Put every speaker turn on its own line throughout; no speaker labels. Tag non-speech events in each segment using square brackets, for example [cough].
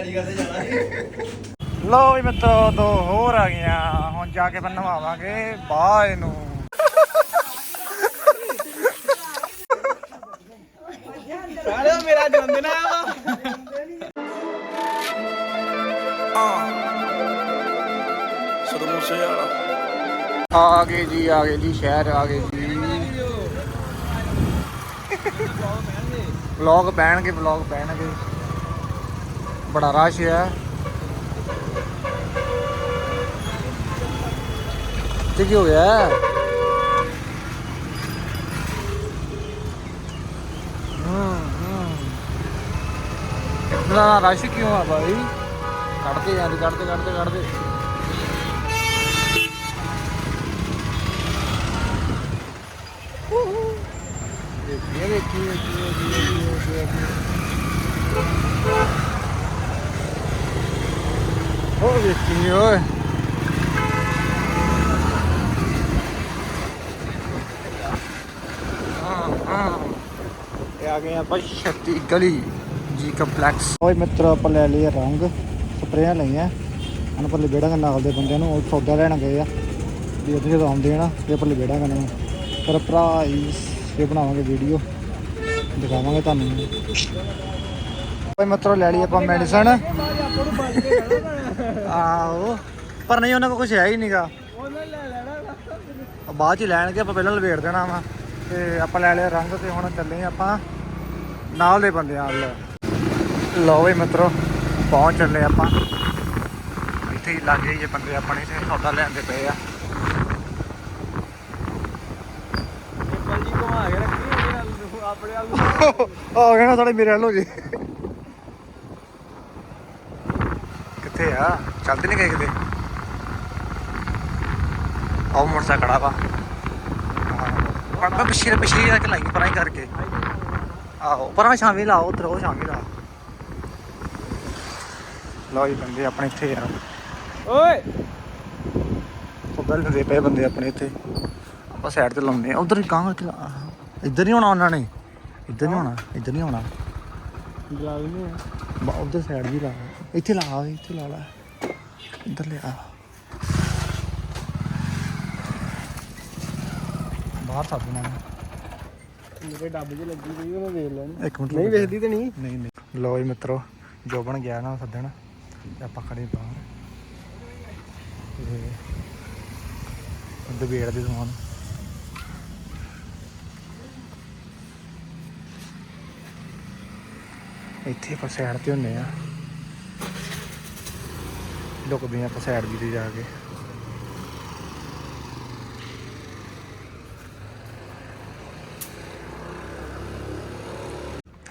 Medical ਤੇ ਜਾਣਾ ਸੀ।
ਲੋ ਵੀ ਮਿੱਤਰੋ ਦੋ ਹੋਰ ਆ ਗਈਆਂ। ਹੁਣ ਜਾ ਕੇ ਬਣਵਾਵਾਂਗੇ ਬਾਏ ਨੂੰ
ਸਾਲਿਓ ਮੇਰਾ ਜਨਮਦਿਨ ਆ।
ਸਦਮੂਸੇ ਵਾਲਾ।
ਆ ਗਏ ਜੀ ਆ ਗਏ ਜੀ ਸ਼ਹਿਰ ਆ ਗਏ ਜੀ। [laughs] ਵਲੌਗ ਪੈਣਗੇ ਵਲੌਗ ਪੈਣਗੇ। ਬੜਾ ਰਸ਼ ਹੈ। ਤੇ ਕੀ ਹੋ ਗਿਆ? ਹੂੰ ਰਸ਼ ਕਿਉਂ ਆ ਭਾਈ? ਕੱਢਦੇ ਜਾਂਦੇ, ਕੱਢਦੇ ਕੱਢਦੇ ਕੱਢਦੇ। ਦੇਖੀਏ ਦੇਖੀਏ ਦੇਖੀਏ ਦੇਖੀਏ। ਦੇਖੀਏ ਹੋ ਓਏ ਆ ਗਏ ਆਪਾਂ ਛੱਤੀ ਗਲੀ ਜੀ ਕੰਪਲੈਕਸ ਓਏ ਮਿੱਤਰ, ਆਪਾਂ ਲੈ ਲਏ ਰੰਗ। ਸਪਰੇਆਂ ਲਈਆਂ। ਹਨ ਪਰ ਲਬੇੜਾਂ ਨਾਲ ਦੇ ਬੰਦਿਆਂ ਨੂੰ, ਉਹ ਸੌਦਾ ਲੈਣ ਗਏ ਆ। ਵੀ ਉੱਥੇ ਜਦੋਂ ਆਉਂਦੇ ਆ ਨਾ, ਤੇ ਆਪਾਂ ਲਬੇੜਾਂ ਕਰਨ ਨੂੰ। ਸਰਪ੍ਰਾਈਜ਼ ਤੇ ਬਣਾਵਾਂਗੇ ਵੀਡੀਓ ਦਿਖਾਵਾਂਗੇ ਤੁਹਾਨੂੰ। ਓਏ ਮਿੱਤਰੋ, ਲੈ ਲਈ ਆਪਾਂ ਮੈਡੀਸਨ ਆਓ ਪਰ ਨਹੀਂ ਉਹਨਾਂ ਕੋਲ ਕੁਝ ਹੈ ਹੀ ਨਹੀਂਗਾ ਬਾਅਦ ਚ ਹੀ ਲੈਣਗੇ ਆਪਾਂ ਪਹਿਲਾਂ ਲਵੇੜ ਦੇਣਾ ਵਾ। ਤੇ ਆਪਾਂ ਲੈ ਲਿਆ ਰੰਗ ਤੇ ਹੁਣ ਚੱਲੇ ਆਪਾਂ ਨਾਲ ਦੇ ਬੰਦਿਆਂ ਨਾਲ ਲਓ ਵੀ ਮਿੱਤਰੋ ਪਹੁੰਚ ਚੱਲੇ ਆਪਾਂ। ਇੱਥੇ ਹੀ ਲੱਗੇ ਜੇ ਬੰਦੇ ਆਪਣੇ ਤੇ ਸੌਦਾ ਲੈਂਦੇ ਪਏ ਆ।
ਆਪਣੇ
ਆ ਗਏ ਨਾ। ਸਾਡੇ ਮੇਰੇ ਵੱਲੋਂ ਜੀ। ਕਿੱਥੇ ਆ? ਚੱਲਦੇ ਨਹੀਂ ਗਏ ਕਿਤੇ? ਆਹ ਮੋਟਰਸਾਈਕਲ ਖੜਾ ਵਾ। ਪਰ ਪਿਛਲੇ ਪਿਛਲੀ ਜਾ ਕੇ ਲਾਈ ਪਰਾਂ ਹੀ ਕਰਕੇ। ਆਹੋ ਪਰਾਂ ਸ਼ਾਮੀ ਲਾਓ ਉਧਰ ਉਹ ਸ਼ਾਮੀ ਲਾ ਲਓ ਜੀ ਬੰਦੇ ਆਪਣੇ ਇੱਥੇ ਆ।
ਓਏ!
ਸੌਦਾ ਲੈਂਦੇ ਪਏ ਬੰਦੇ ਆਪਣੇ ਇੱਥੇ। ਆਪਾਂ ਸਾਈਡ ਤੇ ਲਾਉਂਦੇ ਆ। ਉਧਰ ਗਾਂ ਕਿ ਇੱਧਰ ਨਹੀਂ ਆਉਣਾ ਉਹਨਾਂ ਨੇ। ਇੱਧਰ ਨਹੀਂ ਆਉਣਾ ਇੱਧਰ ਨਹੀਂ ਆਉਣਾ।
ਬੁਲਾ ਲੈਨੇ
ਬਾ ਉਧਰ ਸਾਈਡ ਵੀ ਲਾ ਇੱਥੇ ਲਾ ਇੱਥੇ ਲਾ ਲਾ। ਇੱਧਰ ਲਿਆ ਬਾਹਰ ਸੱਦ ਦੇਣਾ
ਮੇਰੇ ਡੱਬ 'ਚ ਲੱਗੀ ਪਈ ਉਹਨੂੰ ਵੇਖ ਲੈਣੀ।
ਇੱਕ ਮਿੰਟ
ਨਹੀਂ। ਵੇਖਦੀ ਤੇ ਨਹੀਂ?
ਨਹੀਂ ਨਹੀਂ। ਲੋ ਜੀ ਮਿੱਤਰੋ ਜੋਬਨ ਗਿਆ ਨਾ ਸੱਦਣ ਤੇ ਆਪਾਂ ਖੜੇ ਬਾਹਰ। ਤੇ ਦਬੇੜ ਦੇ ਸਮਾਨ। ਇੱਥੇ ਆਪਾਂ ਸਾਈਡ ਤੇ ਹੁੰਨੇ ਆ। ਲੁਕਦੇ ਆਪਾਂ ਸਾਈਡ ਜੀ ਤੇ ਜਾ ਕੇ।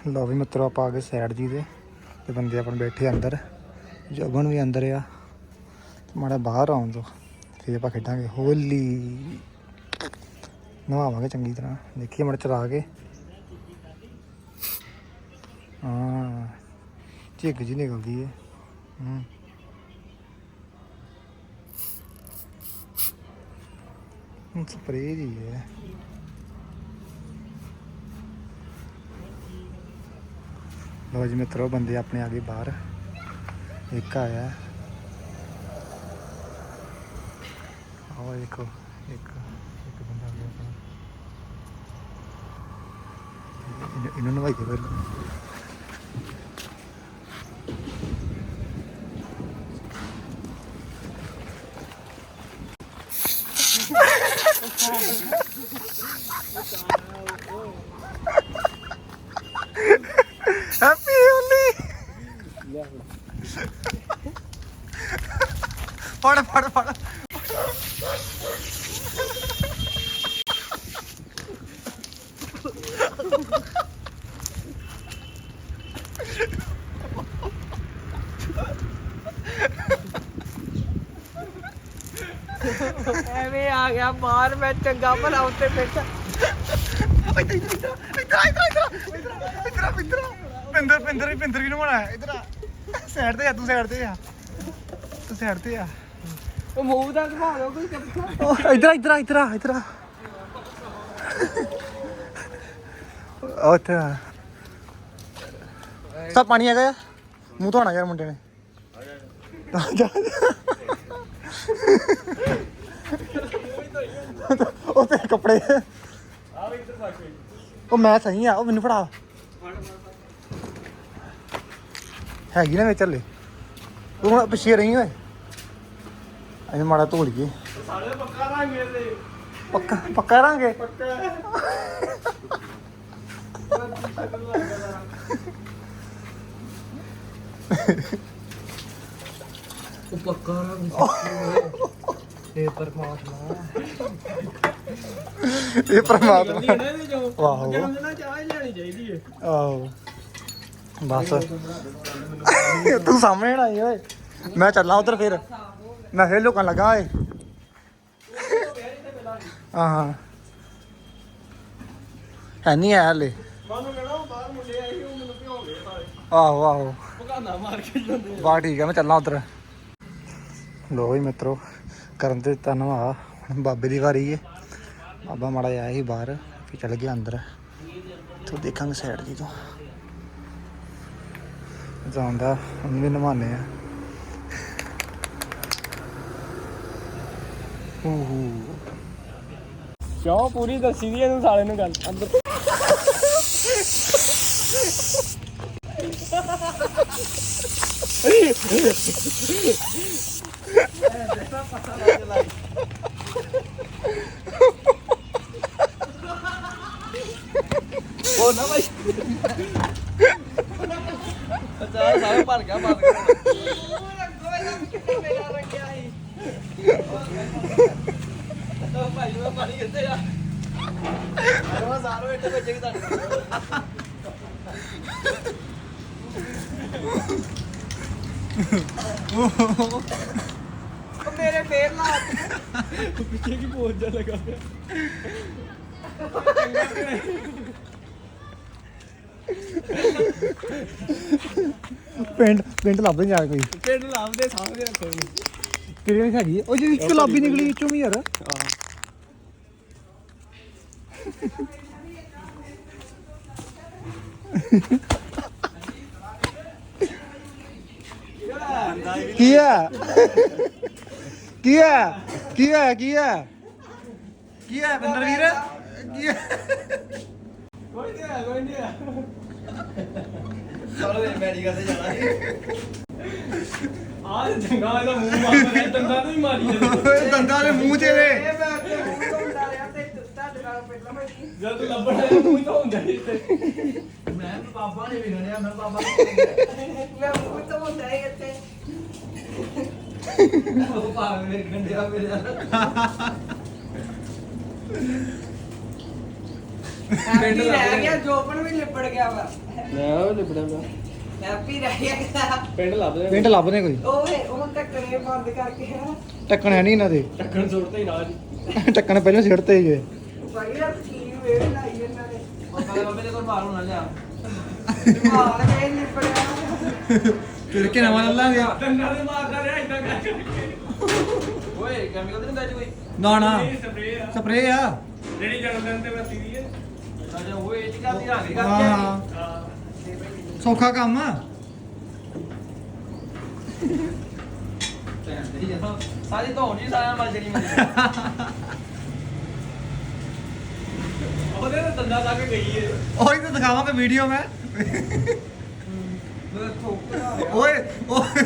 ਲਓ ਵੀ ਮਿੱਤਰੋ, ਆਪਾਂ ਆ ਗਏ ਸਾਈਡ ਜੀ ਦੇ ਤੇ ਬੰਦੇ ਆਪਣੇ ਬੈਠੇ ਅੰਦਰ। ਜਗਨ ਵੀ ਅੰਦਰ ਆ। ਮਾੜਾ ਬਾਹਰ ਆਉਣ ਦੋ ਫਿਰ ਆਪਾਂ ਖੇਡਾਂਗੇ। ਹੋਲੀ। ਨਵਾਵਾਂਗੇ ਚੰਗੀ ਤਰ੍ਹਾਂ। ਦੇਖੀਏ ਮੜ ਚਲਾ ਕੇ। ਹਾਂ, ਝਿੱਗ ਜੀ ਨਿਕਲਦੀ ਹੈ ਹੂੰ। ਹੁਣ ਸਪਰੇਅ ਜੀ ਹੈ। ਲੋ ਜੀ ਮਿੱਤਰੋ, ਬੰਦੇ ਆਪਣੇ ਆ ਗਏ ਬਾਹਰ। ਇੱਕ ਆਇਆ। ਆਓ ਦੇਖੋ, ਇੱਕ ਇੱਕ ਬੰਦਾ ਆ ਗਿਆ ਆਪਣਾ। ਇਹਨੂੰ- ਇਹਨੂੰ ਨਵਾਈ ਦੇ ਪਹਿਲਾਂ ਹੈਪੀ ਹੋਲੀ ਫੜ ਫੜ ਫੜ
ਐਵੇਂ ਆ ਗਿਆ ਬਾਹਰ ਮੈਂ ਚੰਗਾ ਭਲਾ ਉੱਤੇ ਬੈਠਾ
ਇੱਧਰ ਇੱਧਰ ਇੱਧਰ ਇੱਧਰ ਇੱਧਰ ਇੱਧਰ ਪਿੰਦਰ ਪਿੰਦਰ ਪਿੰਦਰ ਵੀ ਨਵਾਣਾ ਇੱਧਰ ਆ ਸਾਈਡ ਤੇ ਆ ਤੂੰ ਸਾਈਡ ਤੇ ਆ ਤੂੰ ਸਾਈਡ ਤੇ ਆ
ਉਹ ਮੂੰਹ ਦਾ ਘੁਮਾ ਲਓ ਕੋਈ ਕੱਪੜਾ
ਉਹ ਇੱਧਰ ਆ, ਇੱਧਰ ਆ, ਇੱਧਰ ਆ ਇੱਧਰ ਆ ਉਹ ਇੱਥੇ ਆ ਸਭ ਪਾਣੀ ਹੈਗਾ ਆ ਮੂੰਹ ਧੋਣਾ ਯਾਰ ਮੁੰਡੇ ਨੇ ਜਾ ਉਹ ਤੇ ਕੱਪੜੇ।
ਆ ਵੀ ਇੱਧਰ ਪਾ ਕੇ
ਉਹ ਮੈਂ ਸਹੀ ਆ ਉਹ ਮੈਨੂੰ ਫੜਾ। ਹੈਗੀ ਨਾ ਵਿੱਚ ਹਲੇ ਤੂੰ ਹੁਣ ਪਿੱਛੇ ਰਹੀ ਓਏ। ਅਸੀਂ ਮਾੜਾ ਧੋ ਲਈਏ।
ਸਾਰੇ ਪੱਕਾ ਰੰਗ ਇਹਦੇ
ਪੱਕਾ ਪੱਕਾ ਰਾਂਗੇ
ਪੱਕਾ
ਉਹ ਪੱਕਾ ਰੰਗ [laughs] ਇਹ ਪਰਮਾਤਮਾ
ਇਹ ਪਰਮਾਤਮਾ।
ਨਹੀਂ ਨਾ ਇਹਦੇ ਚੋਂ
ਵਾਹ।
ਅੱਗੇ ਹੁੰਦੇ ਨਾ ਚਾਹ ਹੀ ਲੈਣੀ ਚਾਹੀਦੀ ਹੈ।
ਆਹੋ। ਬਸ। ਤੂੰ ਸਾਹਮਣੇ ਨਾ ਆਈ ਓਏ। ਮੈਂ ਚੱਲਾਂ ਉਧਰ ਫਿਰ। ਮੈਂ ਫੇਰ ਲੋਕਾਂ ਲੱਗਾ ਓਏ। ਹਾਂ ਹਾਂ ਹੈ ਨਹੀਂ ਆਇਆ ਹਲੇ।
ਮਾਨੂੰ ਕਹਿਣਾ ਉਹ ਬਾਹਰ ਮੁੰਡੇ ਆਏ ਸੀ, ਉਹ ਮੈਨੂੰ ਭਿਉਂ ਗਏ ਸਾਰੇ।
ਆਹੋ ਆਹੋ।
ਭਗਾਨਾ ਮਾਰ ਕੇ ਜਾਂਦੇ
ਬਾ ਠੀਕ ਆ ਮੈਂ ਚੱਲਾਂ ਉਧਰ। ਲੋ ਵੀ ਮਿੱਤਰੋ, ਕਰਨ ਤੇ ਧੰਨਵਾ ਹੁਣ ਬਾਬੇ ਦੀ ਵਾਰੀ ਏ ਬਾਬਾ ਮਾੜਾ ਆਇਆ ਸੀ ਬਾਹਰ, ਫਿਰ ਚੱਲ ਗਿਆ ਅੰਦਰ। ਤੋ ਦੇਖਾਂਗੇ ਸਾਈਡ ਦੀ ਤੋਂ। ਜਾਂਦਾ ਹੁਣ ਵੀ ਨਮਾਨੇ ਆ। ਊਹੂ
ਕਿਉਂ ਪੂਰੀ ਦੱਸੀ ਦੀ ਇਹਨੂੰ ਸਾਲੇ ਨੂੰ ਗੱਲ? ਅੰਦਰ। ਉਹ ਨਾ ਭਾਈ ਅੱਛਾ ਸਾਰੇ ਭਰ ਗਿਆ ਭਰ ਗਿਆ ਉਹ ਭਾਈ ਉਹ ਪਾਣੀ ਕਿੱਥੇ ਆ ਉਹ ਸਾਰੋ ਇੱਥੇ ਵਿੱਚ ਕਿ ਤੁਹਾਨੂੰ ਮੇਰੇ ਫੇਰ ਲਾ ਪਿੱਛੇ ਕੀ ਪਹੁੰਚ ਜਾ ਲਗਾ ਪਿਆ।
ਪਿੰਡ ਪਿੰਡ ਲੱਭ ਜਾ ਕੋਈ।
ਪਿੰਡ ਲਾਉਂਦੇ ਸਾਹਮਣੇ ਰੱਖੋ ਇਹਨੂੰ।
ਕਿਹੜੀ ਹੈਗੀ? ਉਹ ਜਿਹੜੀ ਇੱਕ ਲਾਬੀ ਨਿਕਲੀ ਵਿੱਚੋਂ ਵੀ ਯਾਰ। ਕੀ ਹੈ ਕੀ ਹੈ? ਕੀ ਹੈ? ਕੀ ਹੈ? ਕੀ ਹੈ ਬਿੰਦਰ ਵੀਰ ਕੀ ਹੈ?
ਕੋਈ ਨਹੀਂ ਆ ਕੋਈ ਨਹੀਂ ਆ
ਚਲੋ ਇਹ ਮੈਡੀਕਲ ਤੇ ਜਾਣਾ
ਆਹ ਤੇ ਚੰਗਾ ਇਹਦਾ ਮੂੰਹ ਮਾਰ ਰਿਹਾ ਦੰਦਾਂ ਤੋਂ ਹੀ ਮਾਰੀ ਜਾਂਦਾ
ਓਏ ਦੰਦਾਂ ਦੇ ਮੂੰਹ 'ਚ ਇਹਦੇ
ਜਦ ਤੂੰ ਲੱਭਣ ਆਇਆ ਮੂੰਹ ਤੋਂ ਹੁੰਦਾ ਸੀ ਤੇ
ਮੈਂ ਬਾਬਾ ਨੇ ਵਿਗੜਿਆ ਮੈਂ ਬਾਬਾ ਉਹ ਭਾਗ ਮੇਰੇ ਗੰਡਿਆ ਮੇਰੇ
ਹੈਪੀ ਰਹਿ ਗਿਆ ਜੋਬਨ ਵੀ ਲਿਪੜ ਗਿਆ ਵਾ।
ਮੈਂ ਉਹ ਲਿਬੜਾ ਮੈਂ
ਹੈਪੀ ਰਹਿ ਗਿਆ
ਪਿੰਡ ਲੱਭਦੇ
ਪਿੰਡ ਲੱਭਦੇ ਕੋਈ?
ਓਏ ਉਹ ਟੱਕਰੇ ਬੰਦ ਕਰਕੇ ਨਾ।
ਟੱਕਣ ਹੈ ਨਹੀਂ ਇਹਨਾਂ ਦੇ।
ਟੱਕਣ ਸੁੱਟਦੇ ਹੀ ਨਾਲ ਹੀ
ਟੱਕਣ ਪਹਿਲਾਂ ਸਿਰ ਤੇ ਹੀ ਗਏ।
ਭਾਈ ਯਾਰ ਕੀ ਵੇੜ ਲਾਈ ਇਹਨਾਂ ਨੇ।
ਬਾਬਾ ਬਾਬੇ ਦੇ ਕੋਲ ਬਾਹਰ ਹੋਣਾ ਲਿਆ।
ਮਾਰ ਕੇ ਲਿਪੜਿਆ
ਕਿ
ਕਰ ਕਰਕੇ।
ਓਏ ਕੈਮੀਕਲ ਤੇ ਨਹੀਂ ਬੈਠ ਕੋਈ
ਨਾ ਨਾ।
ਸਪਰੇ ਆ।
ਆ।
ਜਿਹੜੀ ਜਨਮ ਦਿਨ ਤੇ ਵਰਤੀ ਦੀ ਹੈ।
ਰਾਜਾ ਓਏ ਇਹ ਚੀਜ਼ਾਂ ਦੀ ਰਾਂਗੀ
ਹਾਂ ਹਾਂ। ਸੌਖਾ ਕੰਮ ਆ।
ਸਾਰੀ ਧੌਣ ਜੀ ਸਾਰਿਆਂ ਮਰ ਜਣੀ ਮੇਰੀ
ਉਹਦੇ ਤਾਂ ਦੰਦਾਂ ਤੱਕ ਗਈ ਹੈ।
ਉਹੀ ਤਾਂ ਦਿਖਾਵਾਂਗਾ ਵੀਡੀਓ ਮੈਂ। ਓਏ ਓਏ,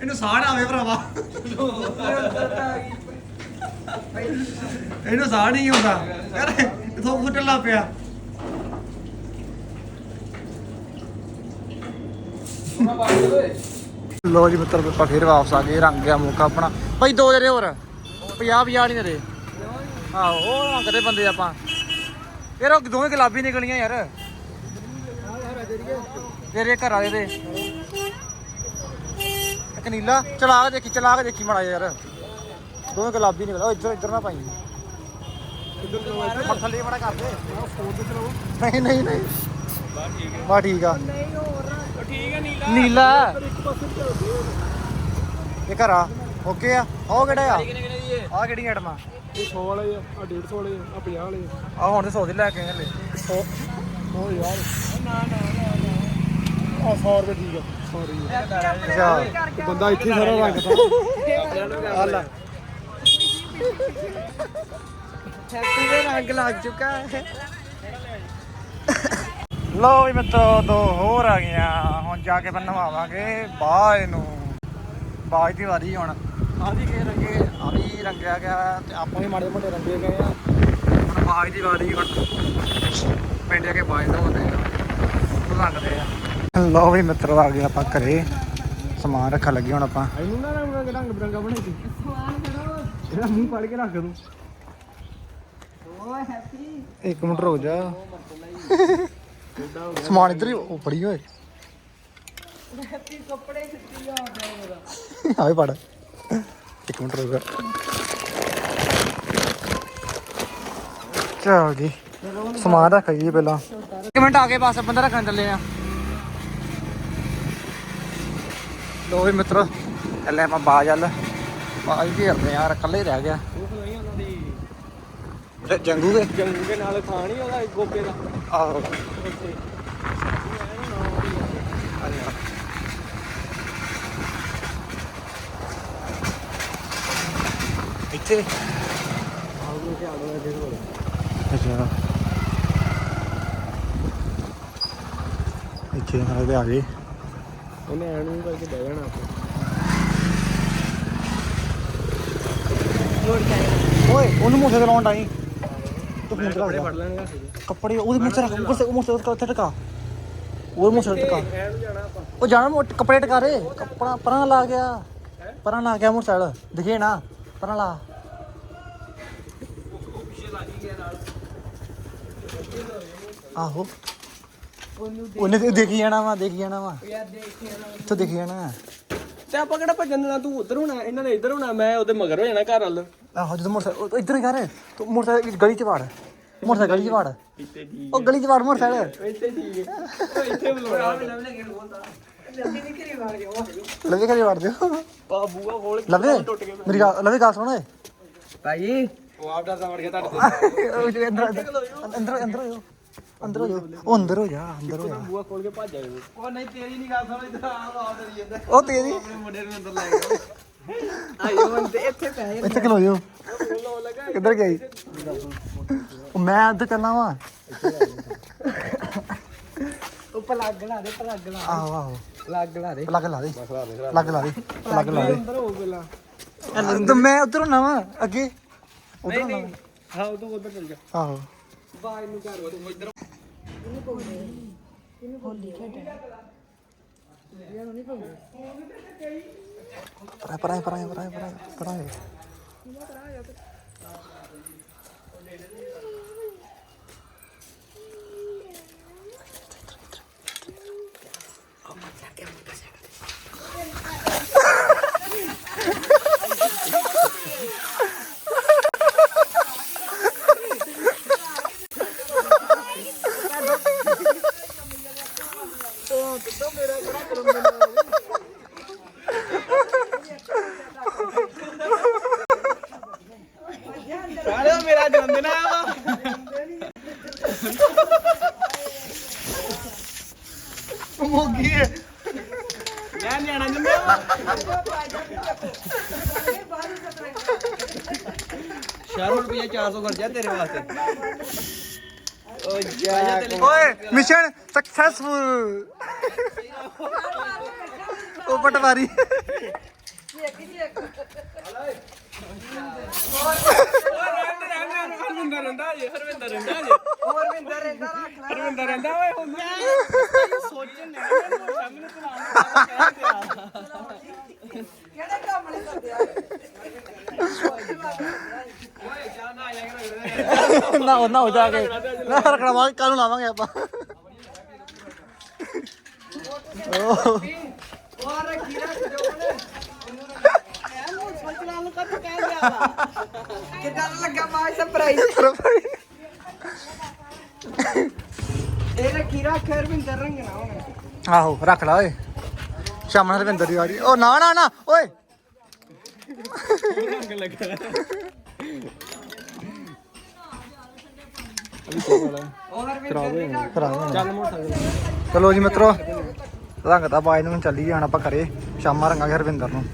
ਇਹਨੂੰ ਸਾੜ ਆਵੇ ਭਰਾਵਾ। ਇਹਨੂੰ ਸਾੜ ਨਹੀਂ ਆਉਂਦਾ ਯਾਰ, ਇਥੋਂ ਫੁੱਟਣ ਪਿਆ। ਲੋ ਜੀ ਮਿੱਤਰ, ਆਪਾਂ ਫੇਰ ਵਾਪਸ ਆ ਗਏ। ਰੰਗ ਗਿਆ ਮੌਕਾ ਆਪਣਾ। ਭਾਈ, ਦੋ ਜਰੇ ਹੋਰ। 50 50 ਨਹੀਂ ਦੇ ਆਹੋ, ਉਹ ਮੰਗਦੇ ਬੰਦੇ ਆਪਾਂ। ਯਾਰ, ਉਹ ਦੋਵੇਂ ਗੁਲਾਬੀ ਨਿਕਲੀਆਂ ਯਾਰ। ਤੇਰੇ ਘਰ ਵਾਲੇ ਦੇ। ਇੱਕ ਨੀਲਾ ਚਲਾ ਕੇ ਦੇਖੀ ਚਲਾ ਕੇ ਦੇਖੀ ਮੜਾ ਯਾਰ। ਦੋਵੇਂ ਗੁਲਾਬੀ ਨਿਕਲ। ਉਹ ਇੱਧਰ ਇੱਧਰ ਨਾ ਪਾਈ ਇੱਧਰ ਥੱਲੇ ਮੜਾ ਕਰ ਦੇ। ਨਹੀਂ ਨਹੀਂ ਨਹੀਂ। ਬਾ ਠੀਕ ਆ।
ਉਹ ਠੀਕ ਹੈ ਨੀਲਾ।
ਨੀਲਾ ਇਹ ਘਰ ਆ। ਓਕੇ ਆ। ਉਹ ਕਿਹੜਾ ਆ?
ਕਿਨੇ ਕਿਨੇ ਦੀ ਇਹ
ਆ? ਕਿਹੜੀ ਐਟਮਾ
ਇਹ 100 ਵਾਲੇ ਆ ਆਹ 150 ਵਾਲੇ ਆ ਆਹ 50 ਵਾਲੇ ਆ।
ਆ ਹੁਣ ਤੇ 100 ਦੇ ਲੈ ਕੇ ਆਏ ਹਲੇ।
ਉਹ ਯਾਰ। ਨਾ ਨਾ ਨਾ
100 ਰੁਪਏ ਠੀਕ ਆ। ਸੌਰੀ ਅੱਛਾ ਬੰਦਾ ਇੱਥੇ ਸਾਰਾ ਰੱਖਦਾ ਆ ਲੈ
ਹੈਪੀ ਦੇ ਰੰਗ ਲੱਗ ਚੁੱਕਾ ਹੈ
ਲੋ ਵੀ ਮਿੱਤਰੋ, ਦੋ ਹੋਰ ਆ ਗਈਆਂ। ਹੁਣ ਜਾ ਕੇ ਨਵਾਵਾਂਗੇ ਬਾਜ ਨੂੰ। ਬਾਜ ਦੀ ਵਾਰੀ ਹੁਣ। ਆ ਵੀ ਕੇ ਰੰਗੇ ਆ ਵੀ ਰੰਗਿਆ ਗਿਆ ਤੇ ਆਪਾਂ ਵੀ ਮਾੜੇ ਮੋਟੇ ਰੰਗੇ ਗਏ ਆ ਹੁਣ ਬਾਜ ਦੀ ਵਾਰੀ ਹੁਣ ਪਿੰਡ ਆ ਕੇ ਬਾਜ ਦਾ ਹੁੰਦੇ ਆ ਰੰਗਦੇ ਆ। ਲੋ ਵੀ ਮਿੱਤਰੋ ਆ ਗਏ ਆਪਾਂ ਘਰੇ। ਸਮਾਨ ਰੱਖਣ ਲੱਗੇ ਹੁਣ ਆਪਾਂ। ਇਹਨੂੰ ਨਾ ਰੰਗ ਰੰਗ ਬਰੰਗਾ ਬਣਾਈ ਦੀ ਇਹਦਾ ਮੂੰਹ ਫੜ ਕੇ ਰੱਖ ਦੂੰ।
ਓਏ ਹੈਪੀ
ਇੱਕ ਮਿੰਟ ਰੁਕ ਜਾ। ਸਮਾਨ ਇੱਧਰ ਹੀ ਉਹ ਫੜੀ ਓਏ।
ਹੈਪੀ ਕੱਪੜੇ ਸਿੱਟੀ ਆ ਗਿਆ
ਆਵੇ ਪੜ ਇੱਕ ਮਿੰਟ ਰੁਕ ਚਲ ਜੀ। ਸਮਾਨ ਰੱਖ ਜੀ ਪਹਿਲਾਂ। ਇੱਕ ਮਿੰਟ ਆ ਕੇ ਬਸ ਬੰਦਾ ਰੱਖਣ ਚੱਲੇ ਆ। ਲੋ ਵੀ ਮਿੱਤਰ ਚੱਲੇ ਆਪਾਂ ਬਾਜ ਵੱਲ। ਬਾਜ ਘੇਰਦੇ ਯਾਰ ਇਕੱਲੇ ਰਹਿ ਗਿਆ। ਜ- ਜੰਗੂ ਦੇ?
ਜੰਗੂ ਦੇ ਨਾਲ ਥਾਂ ਨਹੀਂ ਉਹਦਾ ਗੋਪੇ ਦਾ।
ਆਹੋ। ਇੱਥੇ? ਅੱਛਾ। ਇੱਥੇ ਨਾਲ ਦੇ ਆ ਗਏ।
ਉਹਨੇ ਐਨੂੰ ਕਰਕੇ ਬਹਿ ਜਾਣਾ ਆਪਾਂ।
ਓਏ ਉਹਨੂੰ ਮੋਟਰ ਤੇ ਲਾਉਣ ਡਾਈ। ਤੂੰ ਫੋਨ ਚਲਾ
ਫੜ ਲੈਣਗੇ।
ਕੱਪੜੇ ਉਹਦੇ ਮੋਟਰ ਰੱਖ ਮੋਟਰ ਤੇ ਉੱਥੇ ਟਕਾ। ਉਹ ਤੇ ਟਕਾ।
ਐਨੂੰ ਜਾਣਾ ਆਪਾਂ।
ਉਹ ਜਾਣਾ ਮੋਟ ਕੱਪੜੇ ਟਕਾ ਰੇ। ਕੱਪੜਾ ਪਰਾਂ ਲਾ ਗਿਆ। ਪਰਾਂ ਲਾ ਗਿਆ ਮੋਟਰਸਾਈਕਲ ਦਿਖੇ ਨਾ ਪਰਾਂ ਲਾ। ਆਹੋ। ਉਹਨੇ ਤੇ ਦੇਖੀ ਜਾਣਾ ਵਾ ਦੇਖੀ ਜਾਣਾ ਵਾ।
ਯਾਰ ਦੇਖਿਆ ਨਾ
ਇੱਥੋਂ ਦੇਖੀ ਜਾਣਾ।
ਤੇ ਆਪਾਂ ਕਿਹੜਾ ਭੱਜਣ ਦੇਣਾ? ਤੂੰ ਉੱਧਰ ਹੋਣਾ ਇਹਨਾਂ ਨੇ ਇੱਧਰ ਹੋਣਾ ਮੈਂ ਉਹਦੇ ਮਗਰ ਹੋ ਜਾਣਾ ਘਰ ਵੱਲ।
ਆਹੋ ਜਦੋਂ ਮੋਟਰਸਾਈਕਲ ਉਹ ਇੱਧਰ ਹੀ ਕਰ। ਤੂੰ ਮੋਟਰਸਾਈਕਲ ਗਲੀ ਚ ਵੜ। ਮੋਟਰਸਾਈਕਲ ਗਲੀ ਚ ਵੜ।
ਇੱਥੇ ਠੀਕ
ਉਹ ਗਲੀ ਚ ਵੜ ਮੋਟਰਸਾਈਕਲ।
ਇੱਥੇ ਠੀਕ ਹੈ। ਉਹ ਇੱਥੇ ਬੁਲਾਉਣਾ।
ਜਲਦੀ ਨਹੀਂ ਕਰੀ ਵਾਰ ਗਿਆ
ਲਵੇ ਕਰੇ ਵੜ ਦਿਓ
ਆ ਬੂਆ ਖੋਲ ਕੇ
ਲਵੇ ਮੇਰੀ ਗੱਲ ਲਵੇ ਗੱਲ ਸੁਣ ਓਏ।
ਭਾਈ।
ਉਹ ਆਪ ਡਰਦਾ ਵੜ ਗਿਆ ਤੁਹਾਡੇ [laughs] ਤੇ।
ਉਹ ਅੰਦਰ ਅੰਦਰ ਅੰਦਰ ਅੰਦਰ ਹੋ ਜਾਓ ਉਹ ਅੰਦਰ ਹੋ ਜਾ ਅੰਦਰ ਹੋ ਜਾ।
ਬੂਆ ਖੋਲ ਕੇ ਭੱਜ ਜਾਏ ਉਹ। ਨਹੀਂ ਤੇਰੀ ਨਹੀਂ ਗੱਲ ਸੁਣ ਇੱਧਰ ਆ ਆ ਡਰੀ ਜਾਂਦਾ।
ਉਹ ਤੇਰੀ?
ਆਪਣੇ ਮੁੰਡੇ ਨੂੰ ਅੰਦਰ ਲੈ ਗਿਆ।
ਆਇਓ ਇੱਥੇ ਪੈ
ਇੱਥੇ ਕਿਲੋ ਜਾਓ। ਕਿੱਧਰ ਗਈ? ਉਹ ਮੈਂ ਉੱਧਰ ਚੱਲਣਾ ਵਾ।
ਉਹ ਪਲੱਗ ਲਾ ਦੇ ਪਲੱਗ ਲਾ
ਆਹੋ ਆਹੋ।
ਪਲੱਗ ਲਾ ਦੇ।
ਲੱਗ ਲਾ ਦੇ। ਲੱਗ ਲਾ ਦੇ ਲੱਗ ਲਾ ਦੇ।
ਅੰਦਰ ਹੋ ਪਹਿਲਾਂ।
ਤੇ ਮੈਂ ਉੱਧਰ ਹੁੰਨਾ ਵਾ ਅੱਗੇ। ਉੱਧਰ
ਨਹੀਂ।
ਹੁੰਨਾ
ਨਹੀਂ ਹਾਂ ਤੂੰ ਉੱਧਰ ਚੱਲ ਜਾ।
ਆਹੋ।
ਬਾਜ ਨੂੰ ਘਰ ਤੂੰ ਇੱਧਰ
ਪਰਾਂ ਪਰਾਂ ਪਰਾਂ ਪਰਾਂ ਪਰਾਂ ਪਰਾਂ
ਸਾਲਿਆ ਮੇਰਾ ਜਨਮ ਦਿਨ ਆਇਆ ਵਾ
ਮੋਗੀ ਹੈ।
ਮੈਂ ਨਿਆਣਾ ਜੰਮਿਆ ਵਾ ਸ਼ਰਮ ਰੁਪਿਆ 400 ਖਰਚਿਆ ਤੇਰੇ ਵਾਸਤੇ। ਓ ਜਾ
ਓਏ ਮਿਸ਼ਨ ਸਕਸੈਸਫੁਲ ਉਹ ਪਟਵਾਰੀ।
ਹਰਵਿੰਦਰ ਰਹਿੰਦਾ ਜੇ ਹਰਵਿੰਦਰ ਰਹਿੰਦਾ ਜੇ।
ਹੋਰ ਵਿੰਦਰ ਰਹਿੰਦਾ ਰੱਖ ਲੈ
ਹਰਵਿੰਦਰ ਰਹਿੰਦਾ ਓਏ ਹੁਣ।
ਕਿਹੜੇ ਕੰਮ ਨਹੀਂ ਕਰਦੇ
ਨਾ
ਉਹ ਨਾ ਹੋ ਜਾ ਕੇ ਨਾ ਰੱਖਣਾ ਵਾ ਕੱਲ ਨੂੰ ਲਾਵਾਂਗੇ ਆਪਾਂ ਓਹ,
ਉਹ ਰੱਖੀ ਰੱਖ ਜੋ ਉਹਨੇ ਇਹਨੂੰ ਸੋਚ ਲਾ ਲੂ ਕਦ ਕਹਿ ਗਿਆ ਵਾ ਕਿੱਦਾਂ ਦਾ ਲੱਗਾ ਬਾਈ ਸਰਪ੍ਰਾਈਜ਼ ਇਹ ਰੱਖੀ ਰੱਖ ਰਵਿੰਦਰ ਰੰਗਣਾ ਹੁਣ।
ਆਹੋ ਰੱਖ ਲਾ ਓਏ। ਸ਼ਾਮ ਨੂੰ ਰਵਿੰਦਰ ਦੀ ਵਾਰੀ। ਉਹ ਨਾ ਨਾ ਨਾ ਓਏ।
ਰੰਗ ਲੱਗਾ।
ਚੱਲ ਜੀ ਮਿੱਤਰੋ ਰੰਗ ਤਾਂ ਬਾਜ ਨੂੰ ਚੱਲੀ ਜਾਣਾ ਆਪਾਂ ਕਰੇ ਸ਼ਾਮਾਂ ਰੰਗਾਂਗੇ ਹਰਵਿੰਦਰ ਨੂੰ।